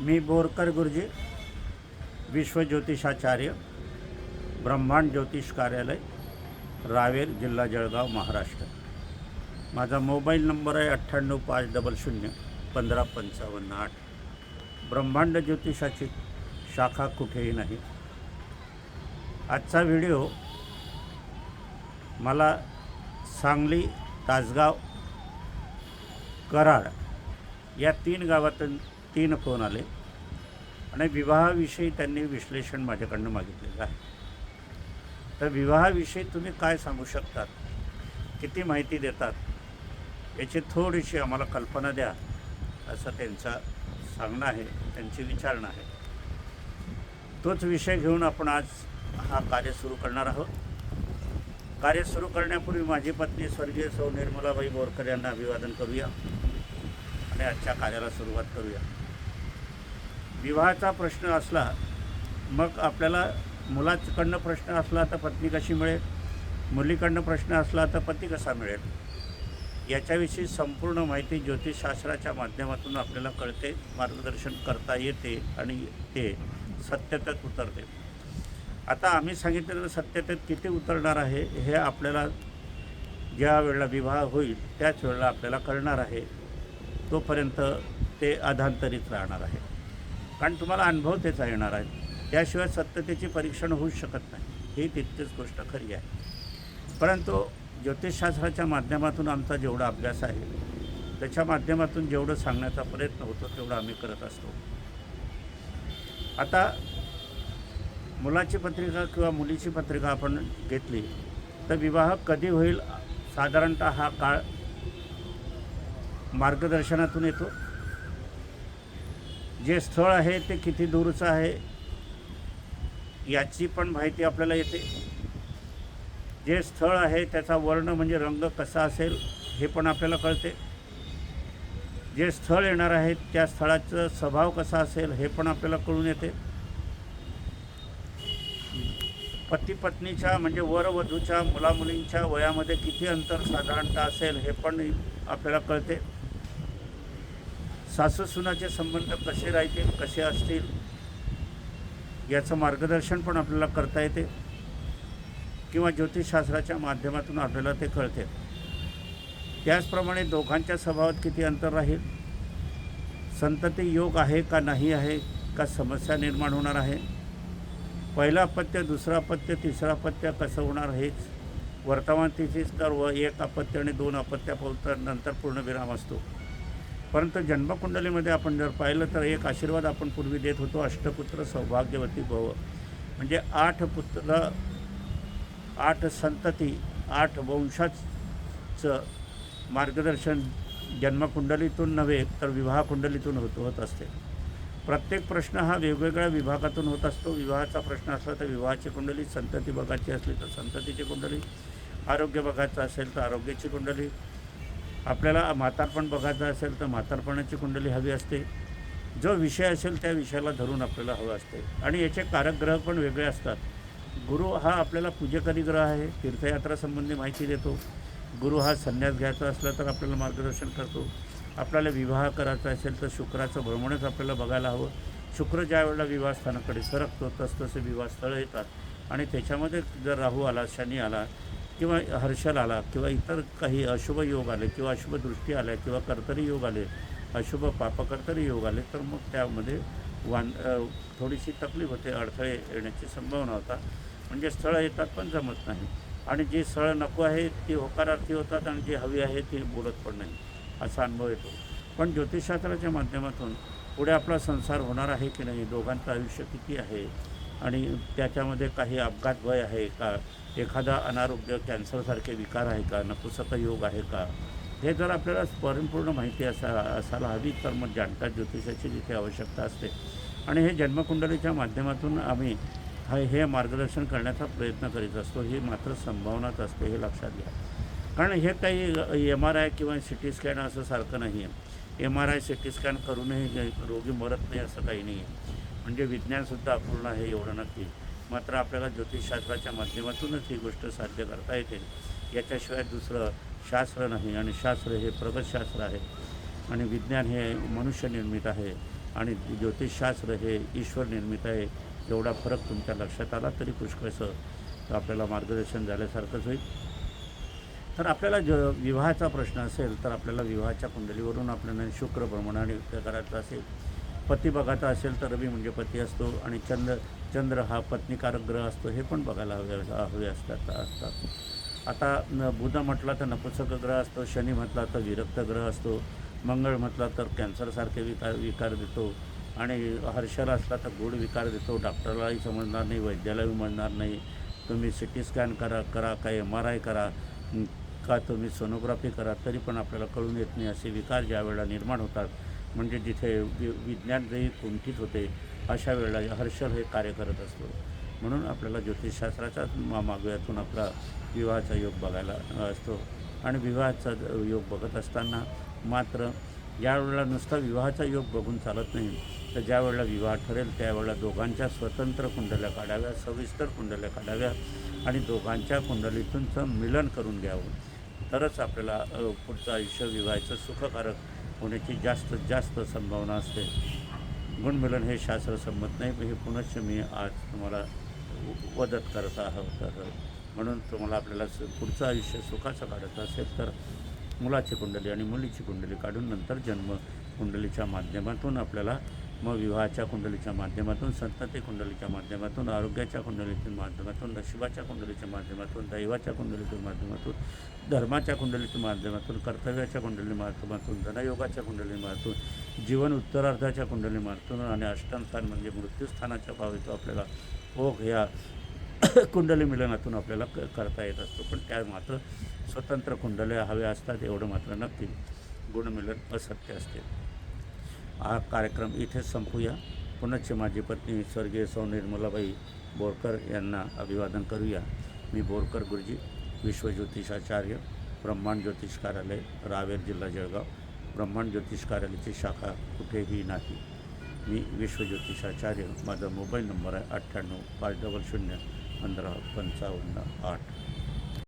मी बोरकर गुरुजी विश्वज्योतिषाचार्य ब्रह्मांड ज्योतिष कार्यालय रावेर जिल्हा जळगाव महाराष्ट्र. माझा मोबाईल नंबर आहे अठ्ठ्याण्णव पाच डबल शून्य पंधरा पंचावन्न आठ. ब्रह्मांड ज्योतिषाची शाखा कुठेही नाही. आजचा व्हिडिओ मला सांगली तासगाव कराड या तीन गावातून तीन फोन आले. आणि विवाहाविषयी त्यांनी विश्लेषण माझ्याकडनं मागितलेलं आहे. तर विवाहाविषयी तुम्ही काय सांगू शकतात किती माहिती देतात? याची थोडीशी आम्हाला कल्पना द्या असं त्यांचा सांगणं आहे त्यांची विचारणा आहे. तोच विषय घेऊन आपण आज हा कार्य सुरू करणार आहोत. कार्य सुरू करण्यापूर्वी माझी पत्नी स्वर्गीय सौ निर्मलाबाई बोरकर यांना अभिवादन करूया आणि आजच्या कार्याला सुरुवात करूया. विवाहाचा प्रश्न असला मग आपल्याला मुलाकडनं प्रश्न असला तर पत्नी कशी मिळेल? मुलीकडनं प्रश्न असला तर पती कसा मिळेल? याच्याविषयी संपूर्ण माहिती ज्योतिषशास्त्राच्या माध्यमातून आपल्याला कळते मार्गदर्शन करता येते आणि ते सत्यतेत उतरते. आता आम्ही सांगितलेलं सत्यतेत किती उतरणार आहे हे आपल्याला ज्या वेळेला विवाह होईल त्याच वेळेला आपल्याला कळणार आहे. तोपर्यंत ते अधांतरित राहणार आहे. कारण तुम्हाला अनुभव त्याचा येणार आहे. त्याशिवाय सत्यतेची परीक्षण होऊच शकत नाही. ही तितकीच गोष्ट खरी आहे. परंतु ज्योतिषशास्त्राच्या माध्यमातून आमचा जेवढा अभ्यास आहे त्याच्या माध्यमातून जेवढं सांगण्याचा प्रयत्न होतो तेवढं आम्ही करत असतो. आता मुलाची पत्रिका किंवा मुलीची पत्रिका आपण घेतली तर विवाह कधी होईल? साधारणतः हा काळ मार्गदर्शनातून येतो. जे स्थळ आहे ते किती दूरचं आहे याची पण माहिती आपल्याला येते. जे स्थळ आहे त्याचा वर्ण म्हणजे रंग कसा असेल हे पण आपल्याला कळते. जे स्थळ येणार आहे त्या स्थळाचा स्वभाव कसा असेल हे पण आपल्याला कळून येते. पती पत्नीच्या म्हणजे वरवधूच्या मुलामुलींच्या वयामध्ये किती अंतर साधारणतः असेल हे पण आपल्याला कळते. सासू सुनाचे संबंध कसे राहतील कसे असतील याचं मार्गदर्शन पण आपल्याला करता येते. किंवा ज्योतिषशास्त्राच्या माध्यमातून आपल्याला ते कळते. त्याचप्रमाणे दोघांच्या स्वभावात किती अंतर राहील? संतती योग आहे का नाही आहे? का समस्या निर्माण होणार आहे? पहिला अपत्य दुसरा अपत्य तिसरा अपत्य कसं होणार हेच वर्तमान तिथीच तर व एक अपत्य आणि दोन अपत्यापर्यंत नंतर पूर्णविराम असतो. परंतु जन्मकुंडलीमध्ये आपण जर पाहिलं तर एक आशीर्वाद आपण पूर्वी देत होतो अष्टपुत्र सौभाग्यवती भव. म्हणजे आठ पुत्र आठ संतती आठ वंशाचं मार्गदर्शन जन्मकुंडलीतून नव्हे तर विवाह कुंडलीतून होत होत असते. प्रत्येक प्रश्न हा वेगवेगळ्या विभागातून होत असतो. विवाहाचा प्रश्न असला तर विवाहाची कुंडली संतती बघायची असली तर संततीची कुंडली आरोग्य बघायचं असेल तर आरोग्याची कुंडली आपल्याला म्हातारपण बघायचं असेल तर म्हातारपणाची कुंडली हवी असते. जो विषय असेल त्या विषयाला धरून आपल्याला हवं असते. आणि याचे कारक ग्रह पण वेगळे असतात. गुरु हा आपल्याला पूजेकरी ग्रह आहे तीर्थयात्रासंबंधी माहिती देतो. गुरु हा संन्यास घ्यायचा असला तर आपल्याला मार्गदर्शन करतो. आपल्याला विवाह करायचा असेल तर शुक्राचं भ्रमणच आपल्याला बघायला हवं. शुक्र ज्या वेळेला विवाहस्थानाकडे सरकतो तसतसे विवाहस्थळं येतात. आणि त्याच्यामध्ये जर राहू आला शनी आला किंवा हर्षल आला किंवा इतर काही अशुभ योग आले किंवा अशुभ दृष्टी आल्या किंवा कर्तरी योग आले अशुभ पापकर्तरी योग आले तर मग त्यामध्ये वान थोडीशी तकलीफ होते अडथळे येण्याची संभावना होता. म्हणजे स्थळं येतात पण जमत नाही. आणि जी स्थळं नको आहे ती होकारार्थी होतात आणि जी हवी आहे ती बोलत पण नाही. असा अनुभव येतो. पण ज्योतिषशास्त्राच्या माध्यमातून पुढे आपला संसार होणार आहे की नाही दोघांचं आयुष्य किती आहे आणि त्याच्यामध्ये काही अपघात भय आहे का? एखादा अनारोग्य कॅन्सरसारखे विकार आहे का? नपुसक योग आहे का? हे जर आपल्याला परिपूर्ण माहिती असा असायला हवी तर मग जाणता ज्योतिषाची जिथे आवश्यकता असते. आणि हे जन्मकुंडलीच्या माध्यमातून आम्ही हे मार्गदर्शन करण्याचा प्रयत्न करीत असतो. ही मात्र संभावनाच असते हे लक्षात घ्या. कारण हे काही एम आर आय किंवा सी टी स्कॅन असं सारखं नाही आहे M R I C T scan करूनही रोगी मरत नाही असं काही नाही आहे म्हणजे विज्ञानसुद्धा अपूर्ण आहे एवढं नक्की. मात्र आपल्याला ज्योतिषशास्त्राच्या माध्यमातूनच ही गोष्ट साध्य करता येते. याच्याशिवाय दुसरं शास्त्र नाही आणि शास्त्र हे प्रगतशास्त्र आहे आणि विज्ञान हे मनुष्यनिर्मित आहे आणि ज्योतिषशास्त्र हे ईश्वर निर्मित आहे एवढा फरक तुमच्या लक्षात आला तरी पुष्कळसं आपल्याला मार्गदर्शन झाल्यासारखंच होईल. तर आपल्याला ज विवाहाचा प्रश्न असेल तर आपल्याला विवाहाच्या कुंडलीवरून आपल्याला शुक्र भ्रमणाने करायचं असेल. पती बघायचा असेल तर रवी म्हणजे पती असतो आणि चंद्र चंद्र हा पत्नीकारक ग्रह असतो हे पण बघायला हवे हवे असतात असतात. आता न बुध म्हटला तर नपुसक ग्रह असतो शनी म्हटला तर विरक्त ग्रह असतो मंगळ म्हटला तर कॅन्सरसारखे विकार विकार देतो आणि हर्षला असला तर गुड विकार देतो. डॉक्टरलाही समजणार नाही वैद्यालाही म्हणणार नाही. तुम्ही सी टी स्कॅन करा करा काय एम आर आय करा का तुम्ही सोनोग्राफी करा तरी पण आपल्याला कळून येत नाही. असे विकार ज्या वेळेला निर्माण होतात म्हणजे जिथे वि विज्ञान जे कुंठित होते अशा वेळेला हर्षल हे कार्य करत असतो. म्हणून आपल्याला ज्योतिषशास्त्राच्याच मा मागोयातून आपला विवाहाचा योग बघायला असतो. आणि विवाहाचा योग बघत असताना मात्र ज्या वेळेला नुसता विवाहाचा योग बघून चालत नाही. तर ज्या वेळेला विवाह ठरेल त्यावेळेला दोघांच्या स्वतंत्र कुंडल्या काढाव्या सविस्तर कुंडल्या काढाव्या आणि दोघांच्या कुंडलीतूनचं मिलन करून घ्यावं. तरच आपल्याला पुढचं आयुष्य विवाहाचं सुखकारक होण्याची जास्त जास्त संभावना असते. गुणमिलन हे शास्त्र संमत नाही हे पुनश्च मी आज तुम्हाला मदत करत आहोत. म्हणून तुम्हाला आपल्याला स- पुढचं आयुष्य सुखाचं काढायचं असेल तर मुलाची कुंडली आणि मुलीची कुंडली काढून नंतर जन्म कुंडलीच्या माध्यमातून आपल्याला मग विवाहाच्या कुंडलीच्या माध्यमातून संतती कुंडलीच्या माध्यमातून आरोग्याच्या कुंडलीच्या माध्यमातून नशिबाच्या कुंडलीच्या माध्यमातून दैवाच्या कुंडलीच्या माध्यमातून धर्माच्या कुंडलीच्या माध्यमातून कर्तव्याच्या कुंडली माध्यमातून धनयोगाच्या कुंडली माध्यमातून जीवन उत्तरार्धाच्या कुंडली माध्यमातून आणि अष्टमस्थान म्हणजे मृत्यूस्थानाच्या भावेतो आपल्याला ओघ या कुंडली मिलनातून आपल्याला क करता येत असतो. पण त्या मात्र स्वतंत्र कुंडल्या हव्या असतात एवढं मात्र नक्की गुणमिलन असत्य असते. हा कार्यक्रम इथेच संपूया. पुनश्च माझी पत्नी स्वर्गीय सौ निर्मलाबाई बोरकर यांना अभिवादन करूया. मी बोरकर गुरुजी विश्वज्योतिषाचार्य ब्रह्मांड ज्योतिष कार्यालय रावेर जिल्हा जळगाव. ब्रह्मांड ज्योतिष कार्यालयाची शाखा कुठेही नाही. मी विश्वज्योतिषाचार्य माझा मोबाईल नंबर आहे अठ्ठ्याण्णव पाच डबल शून्य पंधरा पंचावन्न आठ.